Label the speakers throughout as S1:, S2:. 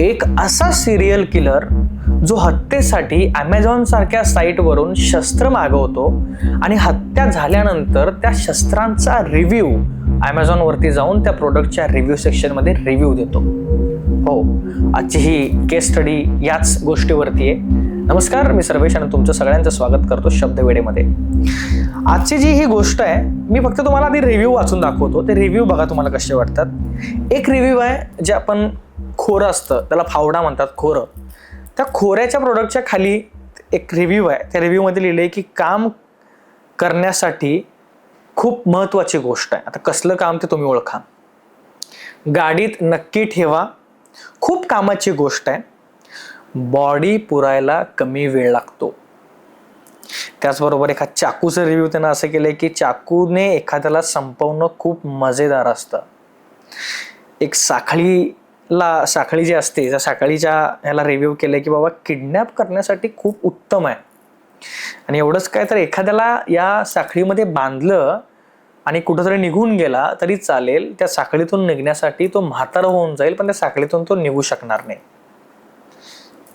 S1: एक असा serial killer जो हत्येसाठी अमेझॉन सारख्या साईटवरून शस्त्र मागवतो आणि हत्या झाल्यानंतर त्या शस्त्रांचा रिव्ह्यू ॲमेझॉनवरती जाऊन त्या प्रोडक्टच्या रिव्ह्यू सेक्शनमध्ये रिव्ह्यू देतो. हो आजची ही केस स्टडी याच गोष्टीवरती आहे. नमस्कार मी सर्वेश आणि तुमचं सगळ्यांचं स्वागत करतो शब्दवेडेमध्ये आजची जी ही गोष्ट आहे मी फक्त तुम्हाला आधी रिव्ह्यू वाचून दाखवतो. ते रिव्ह्यू बघा तुम्हाला कसे वाटतात. एक रिव्ह्यू आहे जे आपण खोरं असतं त्याला फावडा म्हणतात खोरं. त्या खोऱ्याच्या प्रोडक्टच्या खाली एक रिव्ह्यू आहे. त्या रिव्ह्यूमध्ये लिहिलं आहे की काम करण्यासाठी खूप महत्त्वाची गोष्ट आहे. आता कसलं काम ते तुम्ही ओळखा. गाडीत नक्की ठेवा. खूप कामाची गोष्ट आहे. बॉडी पुरायला कमी वेळ लागतो. त्याचबरोबर एका चाकूचं रिव्ह्यू त्यानं असं केलं की चाकूने एखाद्याला संपवणं खूप मजेदार असतं. एक साखळी ला साखळी जी असते त्या साखळीच्या ह्याला रिव्ह्यू केलंय की बाबा किडनॅप करण्यासाठी खूप उत्तम आहे. आणि एवढंच काय तर एखाद्याला या साखळीमध्ये बांधलं आणि कुठंतरी निघून गेला तरी चालेल त्या साखळीतून निघण्यासाठी तो म्हातारा होऊन जाईल पण त्या साखळीतून तो निघू शकणार नाही.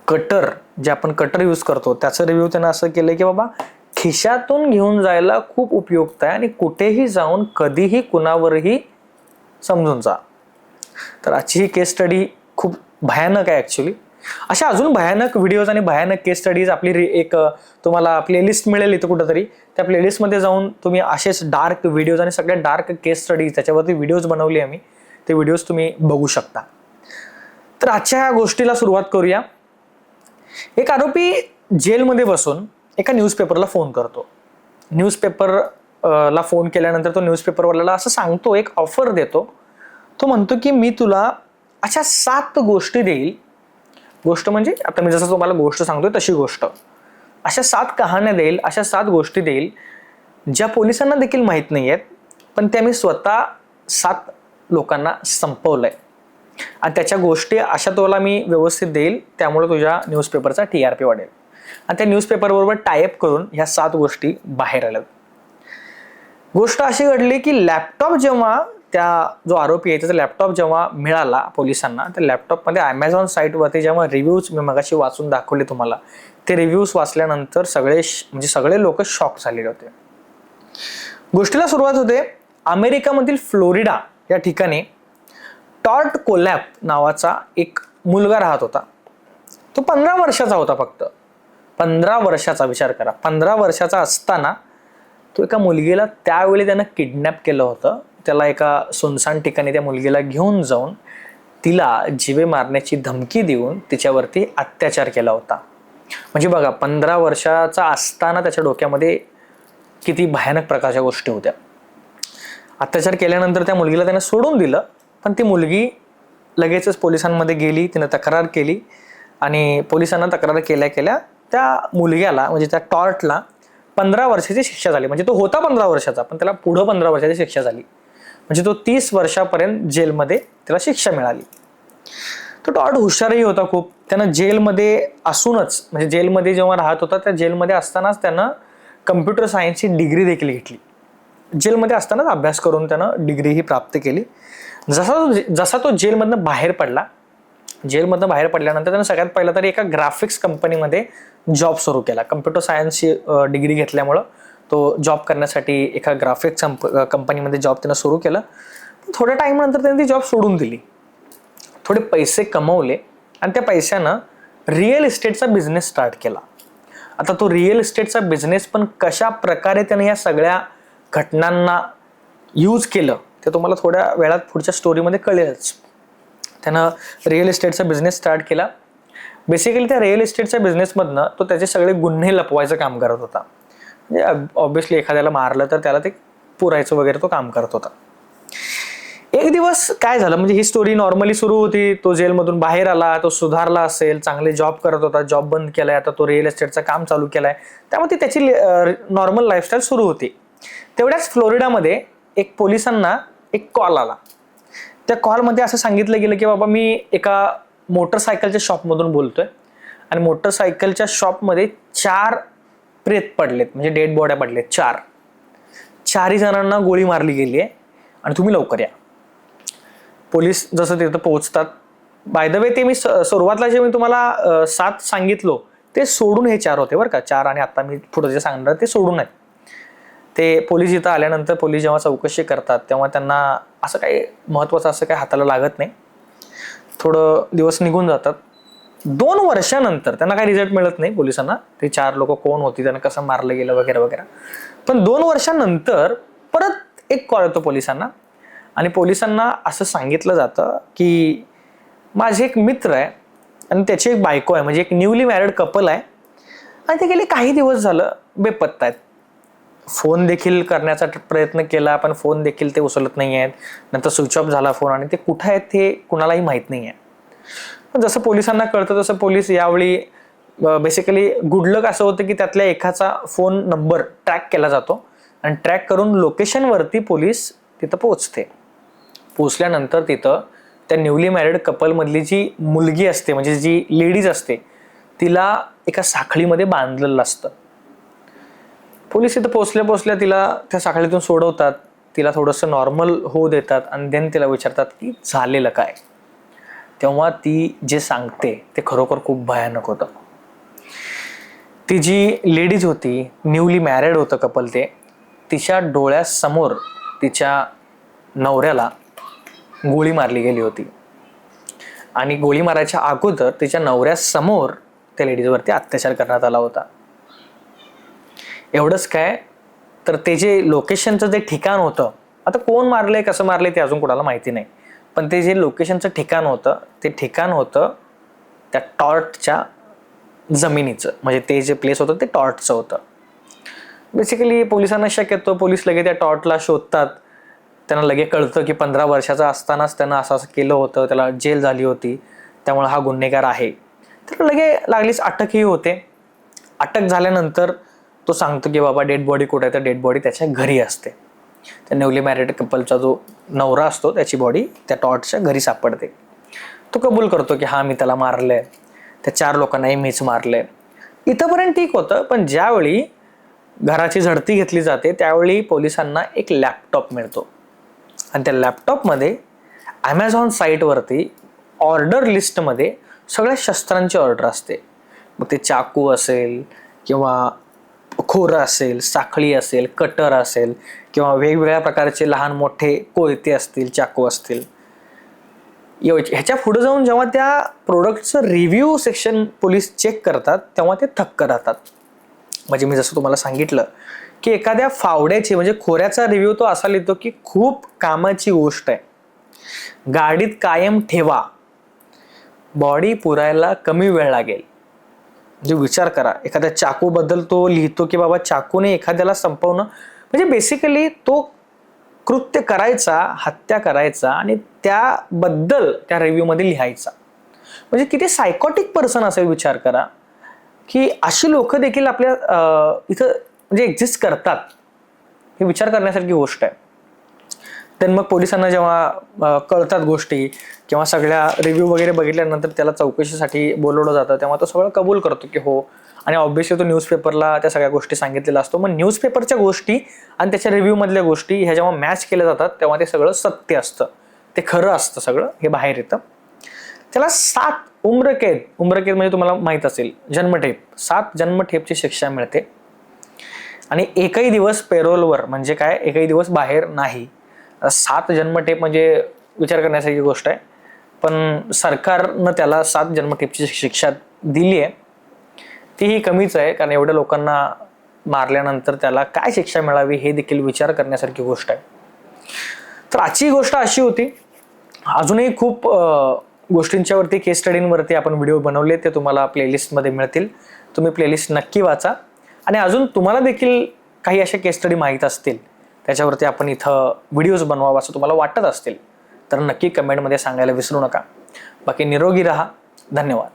S1: कटर जे आपण कटर यूज करतो त्याचं रिव्ह्यू त्यानं असं केलं की बाबा खिशातून घेऊन जायला खूप उपयुक्त आहे आणि कुठेही जाऊन कधीही कुणावरही समजून जा. तर आजची ही केस स्टडी खूप भयानक आहे ॲक्च्युली अशा अजून भयानक व्हिडिओज आणि भयानक केस स्टडीज आपली रि- एक तुम्हाला प्लेलिस्ट मिळेल इथं कुठंतरी. त्या प्लेलिस्टमध्ये जाऊन तुम्ही असेच डार्क व्हिडिओज आणि सगळ्या डार्क केस स्टडीज त्याच्यावरती व्हिडिओज बनवले आम्ही. ते व्हिडिओज तुम्ही बघू शकता. तर आजच्या ह्या गोष्टीला सुरुवात करूया. एक आरोपी जेलमध्ये बसून एका न्यूजपेपरला फोन करतो. न्यूजपेपर ला फोन केल्यानंतर तो न्यूजपेपरवाल्याला असं सांगतो एक ऑफर देतो. तो म्हणतो की मी तुला अशा सात गोष्टी देईल. गोष्ट म्हणजे आता मी जसं तुम्हाला गोष्ट सांगतोय तशी गोष्ट. अशा सात कहाण्या देईल अशा सात गोष्टी देईल ज्या पोलिसांना देखील माहीत नाही आहेत पण त्या मी स्वतः सात लोकांना संपवलंय. आणि त्याच्या गोष्टी अशा तुला मी व्यवस्थित देईल त्यामुळे तुझ्या न्यूजपेपरचा टी आर पी वाढेल. आणि त्या न्यूजपेपरबरोबर टायअप करून ह्या सात गोष्टी बाहेर आल्यात. गोष्ट अशी घडली की लॅपटॉप जेव्हा त्या जो आरोपी आहे त्याचा लॅपटॉप जेव्हा मिळाला पोलिसांना त्या लॅपटॉपमध्ये अमेझॉन साईटवरती जेव्हा रिव्ह्यूज मी मगाशी वाचून दाखवले तुम्हाला ते रिव्ह्यूज वाचल्यानंतर सगळे श- म्हणजे सगळे लोक शॉक झालेले होते. गोष्टीला सुरुवात होते अमेरिकामधील फ्लोरिडा या ठिकाणी टॉर्ट कोलॅप नावाचा एक मुलगा राहत होता. तो पंधरा वर्षाचा होता फक्त. पंधरा वर्षाचा विचार करा. पंधरा वर्षाचा असताना तो एका मुलगीला त्यावेळी त्यानं किडनॅप केलं होतं. त्याला एका सुनसान ठिकाणी त्या मुलगीला घेऊन जाऊन तिला जिवे मारण्याची धमकी देऊन तिच्यावरती अत्याचार केला होता. म्हणजे बघा पंधरा वर्षाचा असताना त्याच्या डोक्यामध्ये किती भयानक प्रकारच्या गोष्टी होत्या. अत्याचार केल्यानंतर त्या मुलगीला त्यानं सोडून दिलं पण ती मुलगी लगेचच पोलिसांमध्ये गेली तिनं तक्रार केली आणि पोलिसांना तक्रार केल्या केल्या त्या मुलग्याला म्हणजे त्या टॉर्टला पंधरा वर्षाची शिक्षा झाली. म्हणजे तो होता पंधरा वर्षाचा पण त्याला पुढं पंधरा वर्षाची शिक्षा झाली. म्हणजे तो तीस वर्षापर्यंत जेलमध्ये त्याला शिक्षा मिळाली. तो टॉड हुशारही होता खूप. त्यानं जेलमध्ये असूनच म्हणजे जेलमध्ये जेव्हा राहत होता त्या जेलमध्ये असतानाच त्यानं कम्प्युटर सायन्सची डिग्री देखील घेतली. जेलमध्ये असतानाच अभ्यास करून त्यानं डिग्रीही प्राप्त केली. जसा तो जसा तो जेलमधनं बाहेर पडला जेलमधनं बाहेर पडल्यानंतर त्यानं सगळ्यात पहिला तरी एका ग्राफिक्स कंपनीमध्ये जॉब सुरू केला. कम्प्युटर सायन्सची डिग्री घेतल्यामुळं. तो जॉब करण्यासाठी एका ग्राफिक्स कंपनीमध्ये जॉब त्यानं सुरू केलं. पण थोड्या टाईमनंतर त्यांनी त्याने ती जॉब सोडून दिली. थोडे पैसे कमवले आणि त्या पैशानं रिअल इस्टेटचा बिझनेस स्टार्ट केला. आता तो रिअल इस्टेटचा बिझनेस पण कशा प्रकारे त्याने या सगळ्या घटनांना यूज केलं ते तुम्हाला थोड्या वेळात पुढच्या स्टोरीमध्ये कळेलच. त्यानं रिअल इस्टेटचा बिझनेस स्टार्ट केला. बेसिकली त्या रिअल इस्टेटच्या बिझनेसमधनं तो त्याचे सगळे गुन्हे लपवायचं काम करत होता. म्हणजे, ऑब्विसली एखाद्याला मारलं तर त्याला ते पुरायचं वगैरे तो काम करत होता. एक दिवस काय झालं? म्हणजे ही स्टोरी नॉर्मली सुरू होती. तो जेलमधून बाहेर आला तो सुधारला असेल चांगले जॉब करत होता जॉब बंद केलाय आता तो रिअल एस्टेटचं काम चालू केलाय. त्यामुळे त्याची नॉर्मल लाईफस्टाईल सुरू होती. तेवढ्याच फ्लोरिडामध्ये एक पोलिसांना एक कॉल आला. त्या कॉलमध्ये असं सांगितलं गेलं की बाबा मी एका मोटरसायकलच्या शॉपमधून बोलतोय. आणि मोटरसायकलच्या शॉपमध्ये चार प्रेत पडलेत म्हणजे डेड बॉड्या पडलेत चार. चारही जणांना गोळी मारली गेली आहे आणि तुम्ही लवकर या. पोलीस जसं तिथं पोहोचतात. बाय द वे ते मी स- सुरुवातला जे मी तुम्हाला सात सांगितलो ते सोडून हे चार होते बरं का. चार आणि आता मी पुढे जे सांगणार ते सोडून आहेत. ते पोलीस इथं आल्यानंतर पोलीस जेव्हा चौकशी करतात तेव्हा त्यांना असं काही महत्त्वाचं असं काही हाताला लागत नाही. थोडं दिवस निघून जातात. दोन वर्षानंतर त्यांना काही रिझल्ट मिळत नाही पोलिसांना. ते चार लोक कोण होती त्यांना कसं मारलं गेलं वगैरे वगैरे. पण दोन वर्षानंतर परत एक कॉल येतो पोलिसांना. आणि पोलिसांना असं सांगितलं जातं की माझे एक मित्र आहे आणि त्याची एक बायको आहे म्हणजे एक न्यूली मॅरिड कपल आहे. आणि ते गेले काही दिवस झालं बेपत्ता आहेत. फोन देखील करण्याचा प्रयत्न केला पण फोन देखील ते उचलत नाही आहेत नंतर स्विच ऑफ झाला फोन आणि ते कुठं आहेत ते कुणालाही माहीत नाही आहे पण जसं पोलिसांना कळतं तसं पोलीस यावेळी बेसिकली गुडलक असं होतं की त्यातल्या एकाचा फोन नंबर ट्रॅक केला जातो आणि ट्रॅक करून लोकेशनवरती पोलीस तिथं पोचते पोचल्यानंतर तिथं त्या न्यूली मॅरिड कपलमधली जी मुलगी असते म्हणजे जी लेडीज असते तिला एका साखळीमध्ये बांधलेलं असतं. पोलीस इथं पोचल्या पोचल्या तिला त्या साखळीतून सोडवतात तिला थोडंसं नॉर्मल होऊ देतात आणि देन तिला विचारतात की झालेलं काय? तेव्हा ती जे सांगते ते खरोखर खूप भयानक होतं. ती जी लेडीज होती न्यूली मॅरिड होतं कपल ते तिच्या डोळ्यासमोर तिच्या नवऱ्याला गोळी मारली गेली होती. आणि गोळी मारायच्या अगोदर तिच्या नवऱ्यासमोर त्या लेडीजवरती अत्याचार करण्यात आला होता. एवढंच काय? तर ते जे लोकेशनचं जे ठिकाण होतं आता कोण मारलंय कसं मारलंय ते अजून कोणाला माहिती नाही. पण ते जे लोकेशनचं ठिकाण होतं ते ठिकाण होतं त्या टॉर्टच्या जमिनीचं. म्हणजे ते जे प्लेस होतं ते टॉर्टचं होतं. बेसिकली पोलिसांना शक्यतो पोलीस लगे त्या टॉर्टला शोधतात. त्यांना लगे कळतं की पंधरा वर्षाचा असतानाच त्यांना असं असं केलं होतं त्याला जेल झाली होती त्यामुळे हा गुन्हेगार आहे. तर लगे लागलीच अटकही होते. अटक झाल्यानंतर तो सांगतो की बाबा डेड बॉडी कुठे आहे? तर डेड बॉडी त्याच्या घरी असते. त्या न्यूली मॅरिड कपलचा जो नवरा असतो त्याची बॉडी त्या टॉटच्या घरी सापडते. तो कबूल करतो की हा मी त्याला मारलंय. त्या चार लोकांनाही मीच मारलंय. इथंपर्यंत ठीक होतं पण ज्यावेळी घराची झडती घेतली जाते त्यावेळी पोलिसांना एक लॅपटॉप मिळतो. आणि त्या लॅपटॉपमध्ये ॲमेझॉन साईटवरती ऑर्डर लिस्टमध्ये सगळ्या शस्त्रांची ऑर्डर असते. मग ते चाकू असेल किंवा खोरं असेल साखळी असेल कटर असेल किंवा वेगवेगळ्या प्रकारचे लहान मोठे कोयते असतील चाकू असतील. ह्याच्या पुढे जाऊन जेव्हा त्या प्रोडक्टचं रिव्ह्यू सेक्शन पोलीस चेक करतात तेव्हा ते थक्क राहतात. म्हणजे मी जसं तुम्हाला सांगितलं की एखाद्या फावड्याची म्हणजे खोऱ्याचा रिव्ह्यू तो असा लिहितो की खूप कामाची गोष्ट आहे. गाडीत कायम ठेवा. बॉडी पुरायला कमी वेळ लागेल. म्हणजे विचार करा. एखाद्या चाकूबद्दल तो लिहितो की बाबा चाकूने एखाद्याला संपवणं म्हणजे बेसिकली तो कृत्य करायचा हत्या करायचा आणि त्याबद्दल त्या रिव्ह्यूमध्ये लिहायचा. म्हणजे किती सायकॉटिक पर्सन असेल विचार करा की अशी लोक देखील आपल्या इथं म्हणजे एक्झिस्ट करतात. हे विचार करण्यासारखी गोष्ट आहे. तर मग पोलिसांना जेव्हा कळतात गोष्टी किंवा सगळ्या रिव्ह्यू वगैरे बघितल्यानंतर त्याला चौकशीसाठी बोलवलं जातं तेव्हा तो सगळं कबूल करतो की हो. आणि ऑब्व्हियसली तो न्यूजपेपरला त्या सगळ्या गोष्टी सांगितलेल्या असतो. मग न्यूजपेपरच्या गोष्टी आणि त्याच्या रिव्ह्यूमधल्या गोष्टी ह्या जेव्हा मॅच केल्या जातात तेव्हा ते सगळं सत्य असतं. ते खरं असतं सगळं हे बाहेर येतं. त्याला सात उम्रकेद उम्रकेद म्हणजे तुम्हाला माहीत असेल जन्मठेप. सात जन्मठेपची शिक्षा मिळते. आणि एकही दिवस पेरोलवर म्हणजे काय? एकही दिवस बाहेर नाही. सात जन्मठेप म्हणजे विचार करण्यासारखी गोष्ट आहे. पण सरकारनं त्याला सात जन्मठेपची शिक्षा दिली आहे. तीही कमीच आहे कारण एवढ्या लोकांना मारल्यानंतर त्याला काय शिक्षा मिळावी हे देखील विचार करण्यासारखी गोष्ट आहे. तर आजची गोष्ट अशी होती. अजूनही खूप गोष्टींच्यावरती केस स्टडींवरती आपण व्हिडिओ बनवले ते तुम्हाला प्लेलिस्टमध्ये मिळतील. तुम्ही प्लेलिस्ट नक्की वाचा. आणि अजून तुम्हाला देखील काही अशा केस स्टडी माहीत असतील. त्याच्यावरती आपण इथं व्हिडिओज बनवावं असं तुम्हाला वाटत असतील तर नक्की कमेंटमध्ये सांगायला विसरू नका. बाकी निरोगी राहा. धन्यवाद.